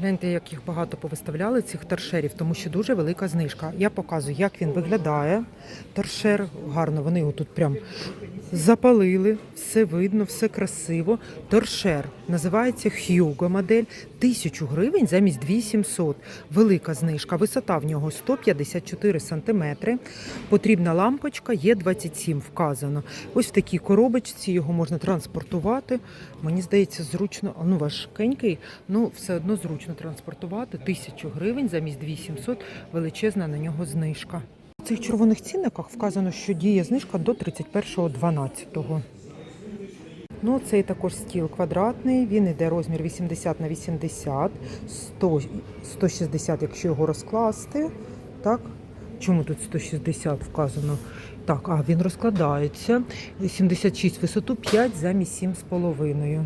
Гляньте, як їх багато повиставляли, цих торшерів, тому що дуже велика знижка. Я показую, як він виглядає. Торшер гарно, вони його тут прям запалили, все видно, все красиво. Торшер називається Hugo модель. 1000 гривень замість 2700. Велика знижка. Висота в нього 154 сантиметри. Потрібна лампочка, є 27 вказано. Ось в такій коробочці його можна транспортувати. Мені здається, зручно, ну важкенький, ну все одно зручно транспортувати. 1000 гривень замість 2700. Величезна на нього знижка. Цих червоних цінниках вказано, що діє знижка до 31.12. Ну, цей також стіл квадратний, він йде розмір 80 на 80, 100, 160, якщо його розкласти. Так? Чому тут 160 вказано? Так, а він розкладається. 76 висоту 5 замість 7,5.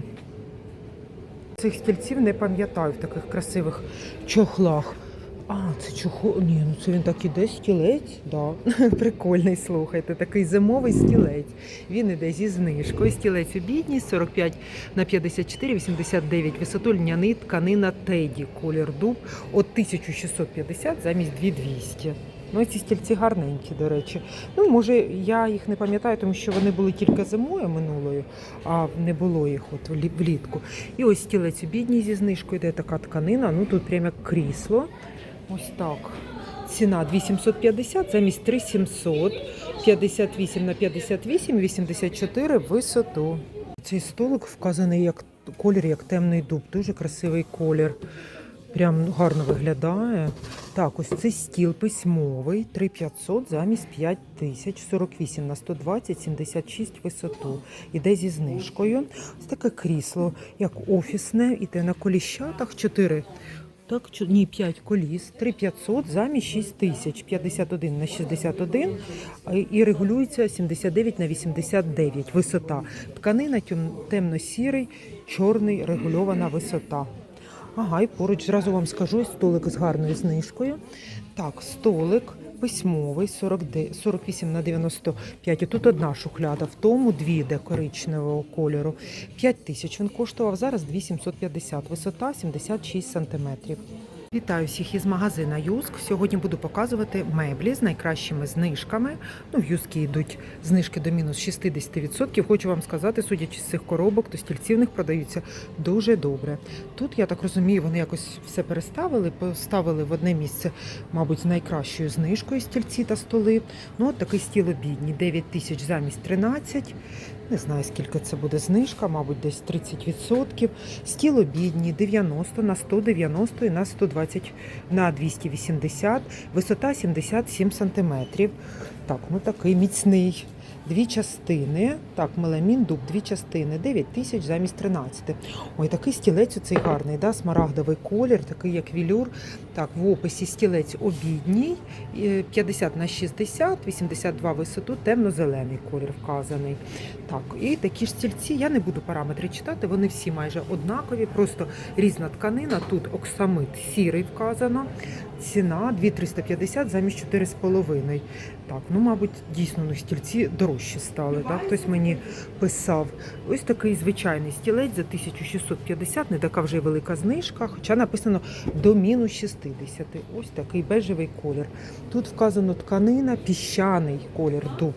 Цих стільців не пам'ятаю в таких красивих чохлах. А, це чохол. Ні, ну це він так іде стілець. Да. Прикольний, слухайте, такий зимовий стілець. Він іде зі знижкою. Стілець обідній, 45 на 54, 89 висоту, льняний тканина Теді, колір дуб от 1650 замість 2200. Ну, ці стільці гарненькі, до речі. Ну, може, я їх не пам'ятаю, тому що вони були тільки зимою минулою, а не було їх от влітку. І ось стілець обідній зі знижкою, йде така тканина. Ну тут прямо як крісло. Ось так. Ціна 2750 замість 3700, 58 на 58, 84 висоту. Цей столик вказаний як колір, як темний дуб. Дуже красивий колір. Прям гарно виглядає. Так, ось цей стіл письмовий, 3500 замість 5000, 48 на 120, 76 висоту. Іде зі знижкою. Ось таке крісло, як офісне, іде на коліщатах 4. Так, ні, 5 коліс, 3500 замість 6000, 51 на 61 а, і регулюється 79 на 89 висота. Тканина темно-сірий, чорний регульована висота. Ага, і поруч зразу вам скажу столик з гарною знижкою. Так, столик письмовий 40, 48 на 95. Тут одна шухляда, в тому дві де коричневого кольору. 5 тисяч він коштував, зараз 2750, висота 76 сантиметрів. Вітаю всіх із магазина Юск. Сьогодні буду показувати меблі з найкращими знижками. Ну, в Юскі йдуть знижки до мінус 60%. Хочу вам сказати, судячи з цих коробок, то стільці в них продаються дуже добре. Тут, я так розумію, вони якось все переставили, поставили в одне місце, мабуть, з найкращою знижкою стільці та столи. Ну, от такий стіл обідній, 9 тисяч замість 13. Не знаю, скільки це буде знижка, мабуть, десь 30%. Стіл обідній 90 на 190 і на 120 на 280, висота 77 сантиметрів. Так, ну такий міцний. Дві частини. Так, меламін, дуб, дві частини, 9 тисяч замість 13. Ой, такий стілець оцей гарний, да? смарагдовий колір, такий як вілюр. Так, в описі стілець обідній, е, 50 на 60, 82 висоту, темно-зелений колір вказаний. Так, і такі ж стільці, я не буду параметри читати, вони всі майже однакові, просто різна тканина. Тут оксамит сірий вказано. Ціна 2350 замість 4,5. Так, ну, мабуть, дійсно ну, стільці дорожчі стали. Так? Хтось мені писав. Ось такий звичайний стілець за 1650, не така вже велика знижка, хоча написано до мінус 60. Ось такий бежевий колір. Тут вказано тканина, піщаний колір дуб.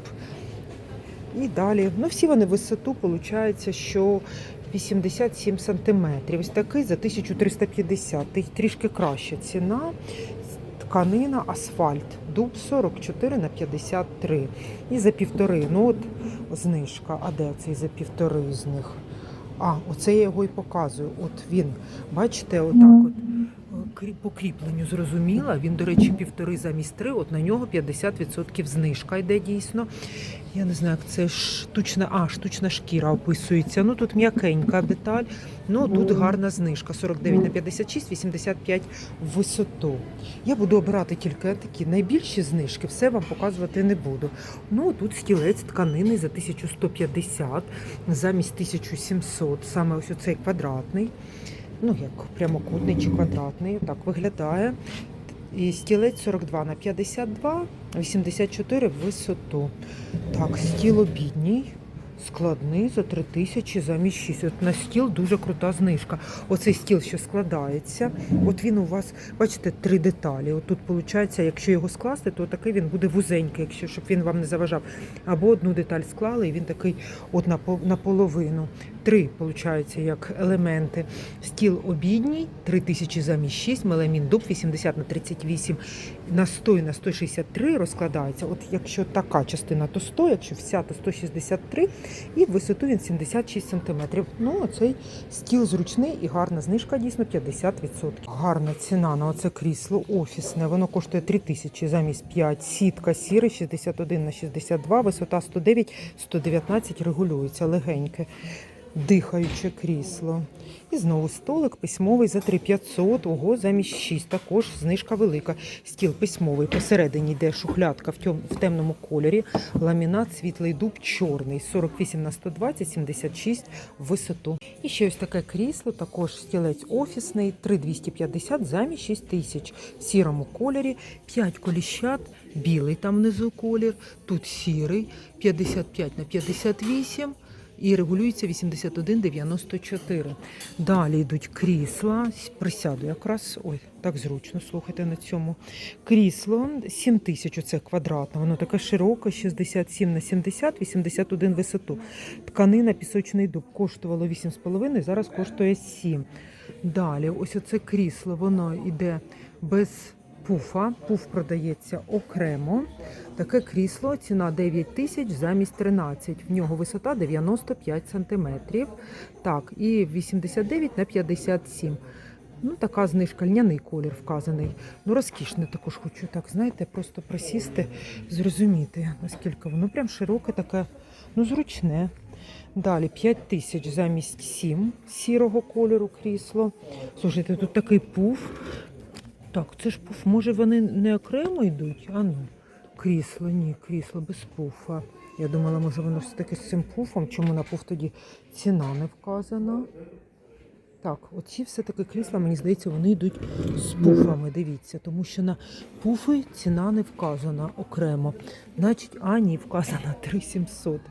І далі, ну всі вони висоту, виходить, що 87 сантиметрів. Ось такий за 1350. Ти- Трішки краща ціна. Тканина, асфальт. Дуб 44 на 53. І за півтори. Ну от знижка. А де цей за півтори з них? А, оце я його і показую. От він, бачите, отак от. Крі- По кріпленню зрозуміла. Він, до речі, півтори замість три. От на нього 50% знижка йде дійсно. Я не знаю, як це штучна, а, штучна шкіра описується. Ну тут м'якенька деталь. Ну тут гарна знижка. 49 на 56, 85 в висоту. Я буду обирати тільки такі найбільші знижки, все вам показувати не буду. Ну тут стілець тканини за 1150 замість 1700, саме ось оцей квадратний. Ну, як прямокутний чи квадратний, так виглядає. І стілець 42 на 52, 84 в висоту. Так, стіл обідній, складний за 3 тисячі замість 6. От на стіл дуже крута знижка. Оцей стіл, що складається, от він у вас, бачите, три деталі. От тут виходить, якщо його скласти, то такий він буде вузенький, якщо щоб він вам не заважав. Або одну деталь склали, і він такий от наполовину. Три, виходить, як елементи. Стіл обідній, 3 тисячі замість 6, меламін дуб 80 на 38, на 100 і на 163 розкладається. От якщо така частина, то 100, якщо вся, то 163, і в висоту він 76 см. Ну, цей стіл зручний і гарна знижка, дійсно 50%. Гарна ціна на оце крісло офісне. Воно коштує 3 тисячі замість 5. Сітка сіри 61 на 62, висота 109, 119 регулюється легеньке. Дихаюче крісло. І знову столик письмовий за 3500, ого, замість 6. Також знижка велика. Стіл письмовий. Посередині йде шухлядка в, тьом, в темному кольорі. Ламінат, світлий дуб, чорний. 48 на 120, 76 в висоту. І ще ось таке крісло, також стілець офісний, 3250 замість 6000 в сірому кольорі. 5 коліщат, білий там внизу колір, тут сірий, 55 на 58 і регулюється 81,94. Далі йдуть крісла. Присяду якраз. Ой, так зручно, слухайте на цьому. Крісло 7 тисяч, оце квадратне. Воно таке широке, 67 на 70, 81 висоту. Тканина пісочний дуб коштувало 8,5, зараз коштує 7. Далі, ось оце крісло, воно йде без пуфа. Пуф продається окремо. Таке крісло, ціна 9 тисяч замість 13. В нього висота 95 сантиметрів. Так, і 89 на 57. Ну, така знижка, льняний колір вказаний. Ну, розкішне також хочу, так, знаєте, просто присісти, зрозуміти, наскільки воно прям широке, таке, ну, зручне. Далі 5 тисяч замість 7 сірого кольору крісло. Слушайте, тут такий пуф. Так, це ж пуф, може вони не окремо йдуть? А ну, крісло, ні, крісло без пуфа. Я думала, може воно все-таки з цим пуфом, чому на пуф тоді ціна не вказана. Так, оці все-таки крісла, мені здається, вони йдуть з пуфами, дивіться, тому що на пуфи ціна не вказана окремо. Значить, а ні, вказана 3700.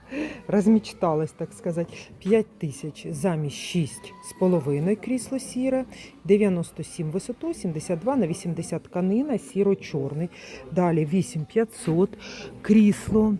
Розмічталась, так сказати, 5 тисяч замість 6 з крісло сіре, 97 висоту, 72 на 80 тканина, сіро-чорний. Далі 8500, крісло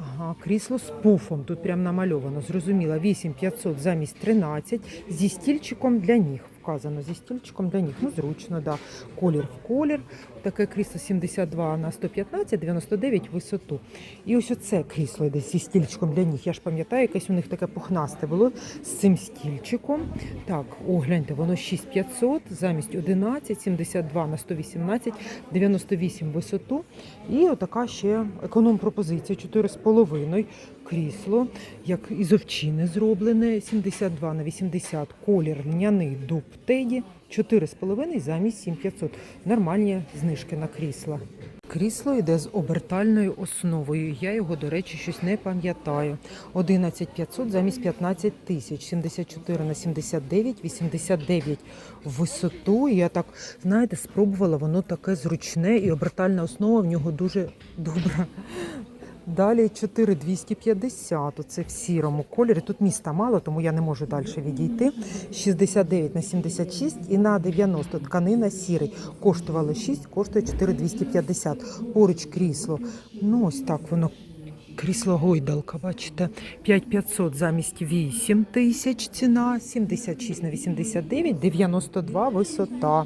Ага, крісло з пуфом. Тут прям намальовано. Зрозуміло. 8500 замість 13 зі стільчиком для ніг. Вказано зі стільчиком для ніг. Ну, зручно, да. Колір в колір. Таке крісло 72 на 115, 99 висоту. І ось оце крісло йде зі стільчиком для ніг. Я ж пам'ятаю, якесь у них таке пухнасте було з цим стільчиком. Так, о, гляньте, воно 6500 замість 11, 72 на 118, 98 висоту. І отака ще економ-пропозиція 4,5 крісло, як із овчини зроблене, 72 на 80 колір льняний дуб теді, 4,5 замість 7500. Nормальні знижки на крісла. Крісло йде з обертальною основою. Я його, до речі, щось не пам'ятаю. 11500 замість 15 тисяч, 74 на 79, 89 в висоту. Я так, знаєте, спробувала, воно таке зручне і обертальна основа в нього дуже добра. Далі 4250, оце в сірому кольорі. Тут міста мало, тому я не можу далі відійти. 69 на 76 і на 90 тканина сірий. Коштувало 6, коштує 4250. Поруч крісло. Ну ось так воно. Крісло гойдалка, бачите, 5500 замість 8 тисяч ціна, 76 на 89, 92 висота.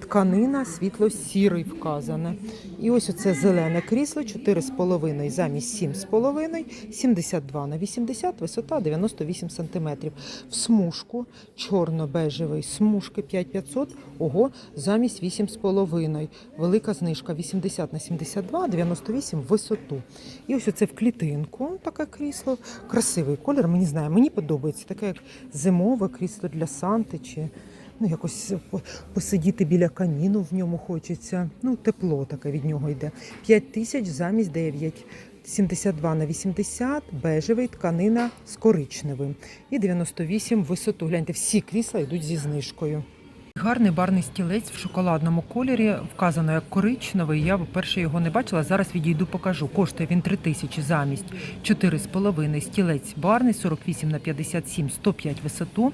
Тканина світло-сірий вказане. І ось оце зелене крісло 4,5 замість 7,5, 72 на 80, висота 98 см. В смужку чорно-бежевий смужки 5500, ого, замість 8,5. Велика знижка 80 на 72, 98 висоту. І ось оце в клітинку таке крісло. Красивий колір, мені знає, мені подобається. Таке як зимове крісло для Санти чи ну, якось посидіти біля каміну в ньому хочеться. Ну, тепло таке від нього йде. 5 тисяч замість 9. 72 на 80, бежевий, тканина з коричневим. І 98 висоту. Гляньте, всі крісла йдуть зі знижкою. Гарний барний стілець в шоколадному кольорі, вказано як коричневий. Я вперше його не бачила. Зараз відійду, покажу. Коштує він 3 тисячі замість 4,5. Стілець барний, 48 на 57, 105 висоту.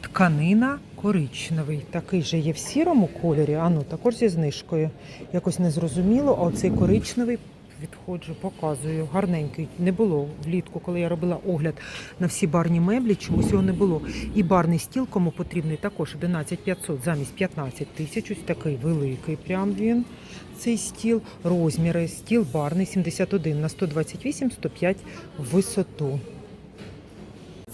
Тканина коричневий. Такий же є в сірому кольорі, а ну також зі знижкою. Якось не зрозуміло, а оцей коричневий. Відходжу, показую. Гарненький. Не було влітку, коли я робила огляд на всі барні меблі, чомусь його не було. І барний стіл, кому потрібний, також 11500 замість 15 тисяч. Ось такий великий прям він. Цей стіл. Розміри. Стіл барний 71 на 128, 105 в висоту.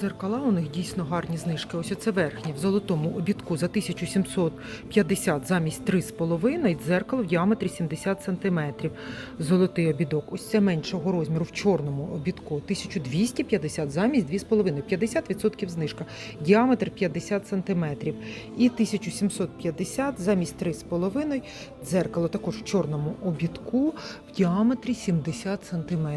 Дзеркала у них дійсно гарні знижки. Ось оце верхнє в золотому обідку за 1750 замість 3,5 і дзеркало в діаметрі 70 см. Золотий обідок. Ось це меншого розміру в чорному обідку 1250 замість 2,5. 50% знижка. Діаметр 50 см. І 1750 замість 3,5 дзеркало також в чорному обідку в діаметрі 70 см.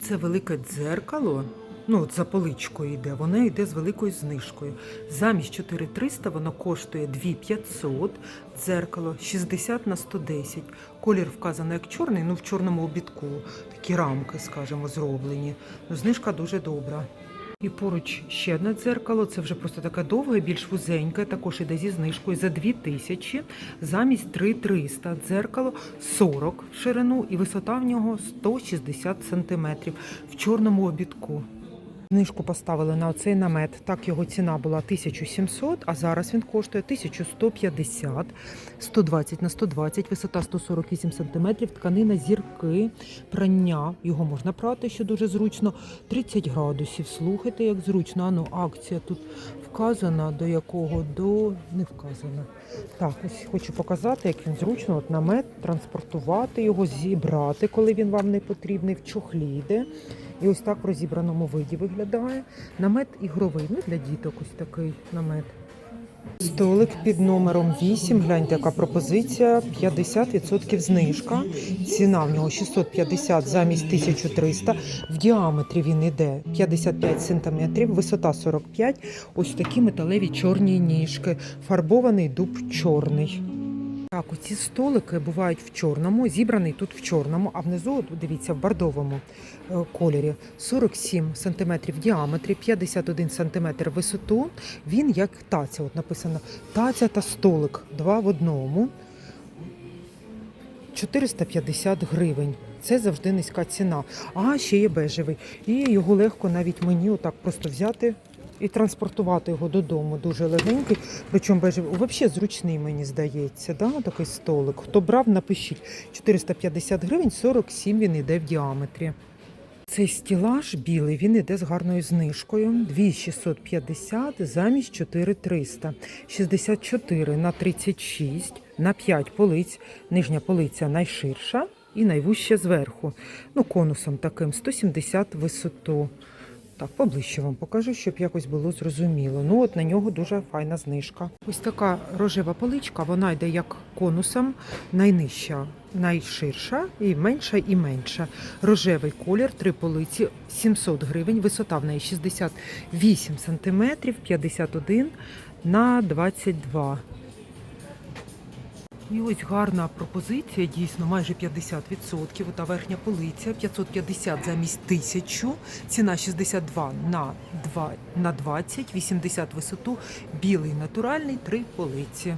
Це велике дзеркало. Ну, от за поличкою йде, воно йде з великою знижкою. Замість 4300 воно коштує 2500, дзеркало 60 на 110. Колір вказано як чорний, ну в чорному обідку. Такі рамки, скажімо, зроблені. Ну, знижка дуже добра. І поруч ще одне дзеркало, це вже просто таке довге, більш вузеньке, також іде зі знижкою за 2000, замість 3300. Дзеркало 40 в ширину і висота в нього 160 см в чорному обідку. Знижку поставили на оцей намет. Так його ціна була 1700, а зараз він коштує 1150, 120 на 120, висота 148 см, тканина зірки, прання. Його можна прати, що дуже зручно. 30 градусів. Слухайте, як зручно. Ану, акція тут вказана до якого до не вказана. Так, ось хочу показати, як він зручно. От намет транспортувати його, зібрати, коли він вам не потрібний, в чохлі йде. І ось так в розібраному виді виглядає. Намет ігровий, ну для діток ось такий намет. Столик під номером 8. Гляньте, яка пропозиція. 50% знижка. Ціна в нього 650 замість 1300. В діаметрі він іде 55 см, висота 45. Ось такі металеві чорні ніжки. Фарбований дуб чорний. Так, оці столики бувають в чорному, зібраний тут в чорному, а внизу, дивіться, в бордовому е, кольорі 47 см в діаметрі, 51 см висоту. Він як таця, от написано таця та столик, два в одному. 450 гривень. Це завжди низька ціна. А ще є бежевий. І його легко навіть мені отак просто взяти і транспортувати його додому. Дуже легенький. Причому. Взагалі зручний, мені здається. Да? Такий столик. Хто брав, напишіть. 450 гривень, 47 він іде в діаметрі. Цей стілаж білий, він іде з гарною знижкою. 2650 замість 4300. 64 на 36, на 5 полиць. Нижня полиця найширша і найвужча зверху. Ну, конусом таким 170 висоту. Так, поближче вам покажу, щоб якось було зрозуміло. Ну, от на нього дуже файна знижка. Ось така рожева поличка, вона йде як конусом, найнижча, найширша, і менша, і менша. Рожевий колір, три полиці, 700 гривень, висота в неї 68 сантиметрів, 51 на 22. І ось гарна пропозиція, дійсно, майже 50%. Та верхня полиця 550 замість 1000, ціна 62 на 2, на 20, 80 висоту, білий натуральний, три полиці.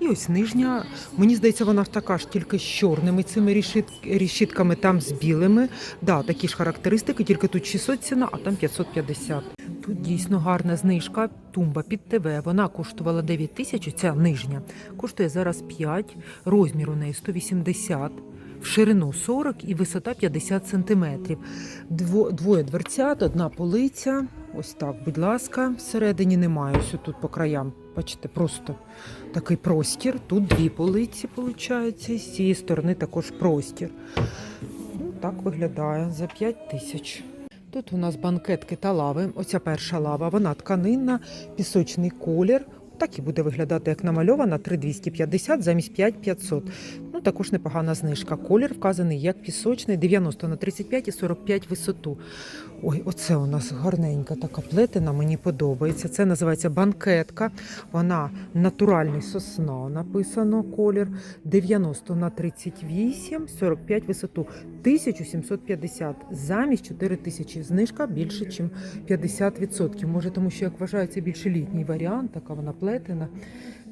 І ось нижня, мені здається, вона така ж тільки з чорними цими рішит- решітками, там з білими. Да, такі ж характеристики, тільки тут 600 ціна, а там 550. Тут дійсно гарна знижка. Тумба під ТВ. Вона коштувала 9 тисяч, ця нижня. Коштує зараз 5, розмір у неї 180, в ширину 40 і висота 50 сантиметрів. Дво, двоє дверцят, одна полиця. Ось так, будь ласка, всередині немає. Ось тут по краям. Бачите, просто такий простір. Тут дві полиці, виходить, і з цієї сторони також простір. Ну, так виглядає за 5 тисяч. Тут у нас банкетки та лави. Оця перша лава, вона тканинна, пісочний колір, Так і буде виглядати, як намальована 3250 замість 5500. Ну, також непогана знижка. Колір вказаний як пісочний, 90 на 35 і 45 висоту. Ой, оце у нас гарненька така плетена, мені подобається. Це називається банкетка. Вона натуральний сосна, написано колір. 90 на 38, 45 висоту. 1750 замість 4000. Знижка більше, ніж 50%. Може, тому що, як вважається, більше літній варіант, така вона плетена.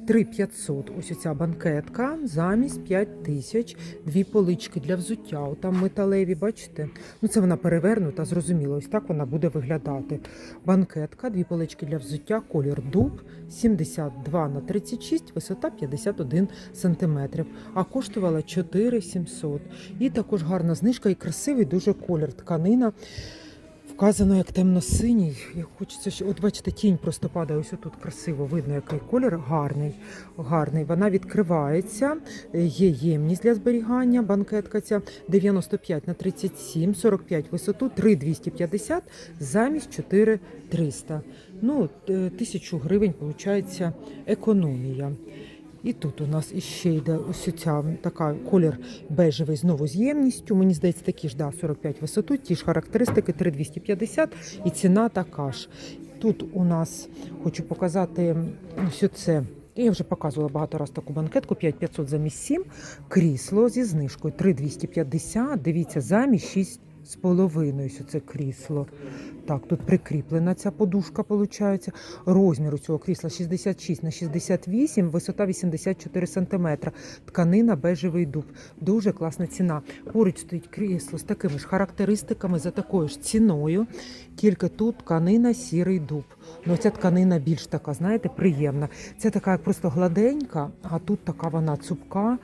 3500. Ось оця банкетка замість 5000. Дві полички для взуття. О, Там металеві, бачите? Ну, це вона перевернута, зрозуміло. Ось так вона буде виглядати. Банкетка, дві полички для взуття, колір дуб 72 на 36, висота 51 см. А коштувала 4700. І також гарна знижка і красивий дуже колір. Тканина. Вказано як темно-синій. Хочеться, що от бачите, тінь просто падає. Ось тут красиво видно, який колір гарний. гарний. Вона відкривається. Є ємність для зберігання. Банкетка ця 95 на 37, 45 висоту, 3250 замість 4300. Ну, тисячу гривень виходить економія. І тут у нас іще йде ось ця така колір бежевий з ємністю. Мені здається, такі ж да, 45 висоту, ті ж характеристики 3250 і ціна така ж. Тут у нас хочу показати що це. Я вже показувала багато раз таку банкетку 5500 замість 7, крісло зі знижкою 3250, дивіться, замість 6 з це крісло. Так, тут прикріплена ця подушка, виходить. Розмір у цього крісла 66 на 68, висота 84 см. Тканина бежевий дуб. Дуже класна ціна. Поруч стоїть крісло з такими ж характеристиками, за такою ж ціною. Тільки тут тканина сірий дуб. Ну, ця тканина більш така, знаєте, приємна. Це така як просто гладенька, а тут така вона цупка.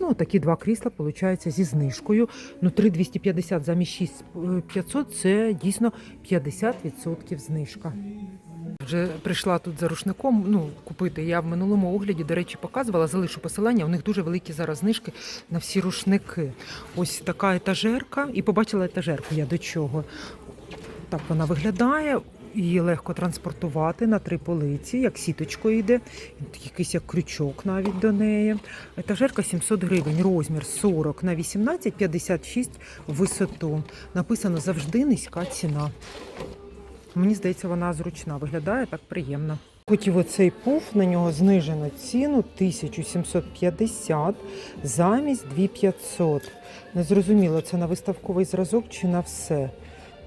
Ну, такі два крісла, виходить, зі знижкою. Ну, 3250 замість 6500 – це дійсно 50% знижка. Вже прийшла тут за рушником. Ну купити. Я в минулому огляді, до речі, показувала. Залишу посилання. У них дуже великі зараз знижки на всі рушники. Ось така етажерка, і побачила етажерку. Я до чого. Так вона виглядає. Її легко транспортувати на три полиці, як сіточкою йде, якийсь як крючок навіть до неї. Етажерка 700 гривень, розмір 40 на 18, 56 в висоту. Написано завжди низька ціна. Мені здається, вона зручна, виглядає так приємно. Хотів оцей пуф, на нього знижено ціну 1750 замість 2500. Не зрозуміло, це на виставковий зразок чи на все.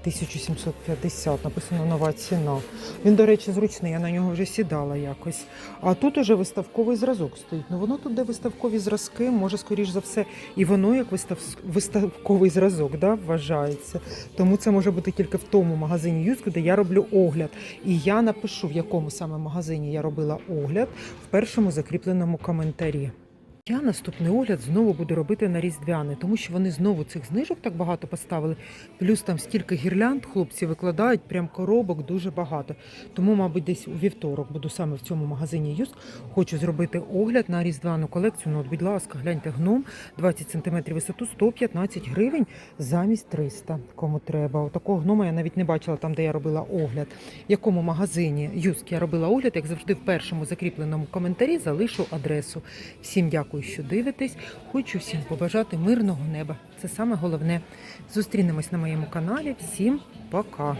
1750, написано нова ціна. Він, до речі, зручний, я на нього вже сідала якось. А тут уже виставковий зразок стоїть. Ну воно тут, де виставкові зразки, може, скоріш за все, і воно як вистав... виставковий зразок да, вважається. Тому це може бути тільки в тому магазині Юску, де я роблю огляд. І я напишу, в якому саме магазині я робила огляд в першому закріпленому коментарі. Я наступний огляд знову буду робити на різдвяне, тому що вони знову цих знижок так багато поставили. Плюс там стільки гірлянд хлопці викладають, прям коробок дуже багато. Тому, мабуть, десь у вівторок буду саме в цьому магазині Юск. Хочу зробити огляд на різдвяну колекцію. Ну, от, будь ласка, гляньте гном 20 см висоту, 115 гривень замість 300, кому треба. Такого гнома я навіть не бачила там, де я робила огляд. В якому магазині Юск я робила огляд, як завжди, в першому закріпленому коментарі залишу адресу. Всім дякую, що дивитесь. Хочу всім побажати мирного неба. Це саме головне. Зустрінемось на моєму каналі. Всім пока!